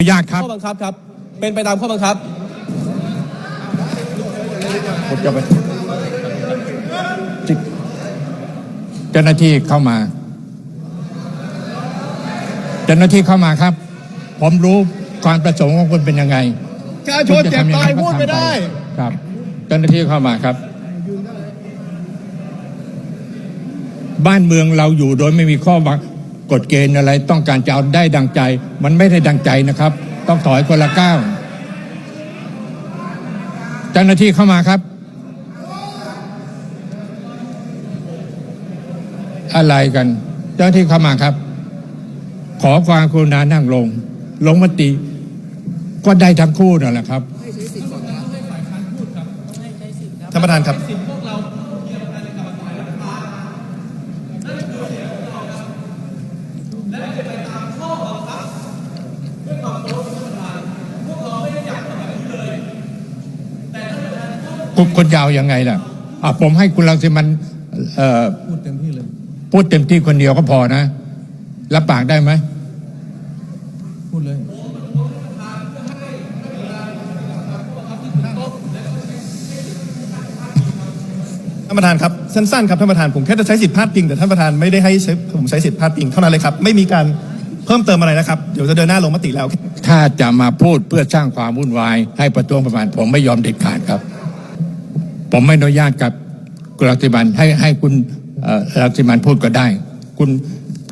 อนุญาตครับข้อบังคับครับ เป็นไปตามข้อบังคับผมจะไปเจ้าหน้าที่เข้ามา เจ้าหน้าที่เข้ามาครับ ผมรู้ความประสงค์ของคุณเป็นยังไงประชาชนเจ็บตายพูดไม่ได้ ครับ เจ้าหน้าที่เข้ามาครับ บ้านเมืองเราอยู่โดยไม่มีข้อบัง กฎเกณฑ์อะไรต้องการจะเอาได้ดังใจ มันไม่ได้ดังใจนะครับ ต้องถอยคนละก้าวเจ้าหน้าที่เข้ามาครับ อะไรกัน เจ้าหน้าที่เข้ามาครับ ขอความกรุณานั่งลง ลงมติ ก็ได้ทั้งคู่นั่นแหละครับท่านประธานครับ คุณคุณจะเอายังไงล่ะอะผมให้คุณรังสิมันเอ่อพูดเต็มที่เลย พูดเต็มที่คนเดียวก็พอนะ รับปากได้ไหมพูดเลย ท่านประธานครับสั้นๆครับท่านประธานผมแค่จะใช้สิทธิพาดพิงแต่ท่านประธานไม่ได้ให้ใช้ผมใช้สิทธิพาดพิงเท่านั้นเลยครับไม่มีการเพิ่มเติมอะไรนะครับเดี๋ยวจะเดินหน้าลงมติแล้ว ถ้าจะมาพูดเพื่อสร้างความวุ่นวาย ให้ประท้วงประมาณผมไม่ยอมเด็ดขาดครับ ผมไม่อนุญาตกับคุณรังสิมันให้ให้คุณเอ่อรังสิมันพูดก็ได้ คุณ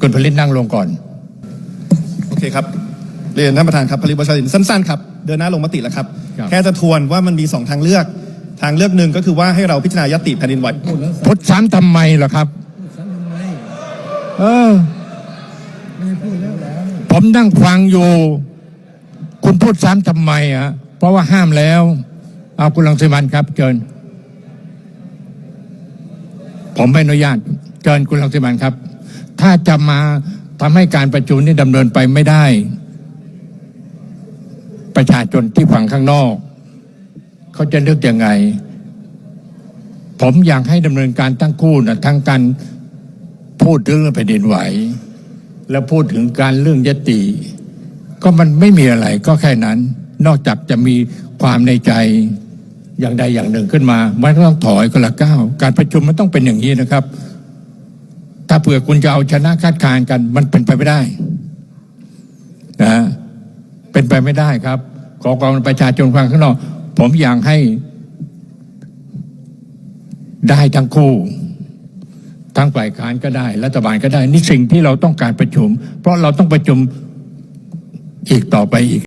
คุณผลิตนั่งลงก่อน โอเคครับ เรียนท่านประธานครับผลิตประชาชนสั้นๆครับ เดินหน้าลงมติแล้วครับครับ แค่จะทวนว่ามันมีสองทางเลือก ทางเลือกหนึ่งก็คือว่าให้เราพิจารณายติแผ่นดินไหวพูดซ้ำทำไมล่ะครับเออผมนั่งฟังอยู่ คุณพูดซ้ำทำไมอะเพราะว่าห้ามแล้ว เอาคุณลังสิมันครับเกิน ผมไม่อนุญาตเกินคุณลังสิมันครับ ถ้าจะมาทำให้การประชุมนี้ดำเนินไปไม่ได้ ประชาชนที่ฝั่งข้างนอก เขาจะนึกยังไง ผมอยากให้ดำเนินการทั้งคู่นะทั้งการพูดถึงเรื่องแผ่นดินไหว แล้วพูดถึงการเรื่องยติ ก็มันไม่มีอะไรก็แค่นั้น นอกจากจะมีความในใจ อย่างใดอย่างหนึ่งขึ้นมามันก็ต้องถอยคนละก้าวการประชุมมันต้องเป็นอย่างนี้นะครับ ถ้าเผื่อคุณจะเอาชนะคาดคานกัน มันเป็นไปไม่ได้นะเป็นไปไม่ได้ครับ ขอความประชาชนฟังข้างนอก ผมอยากให้ได้ทั้งคู่ทั้งฝ่ายค้านก็ได้ รัฐบาลก็ได้ นี่สิ่งที่เราต้องการประชุม เพราะเราต้องประชุมอีกต่อไปอีก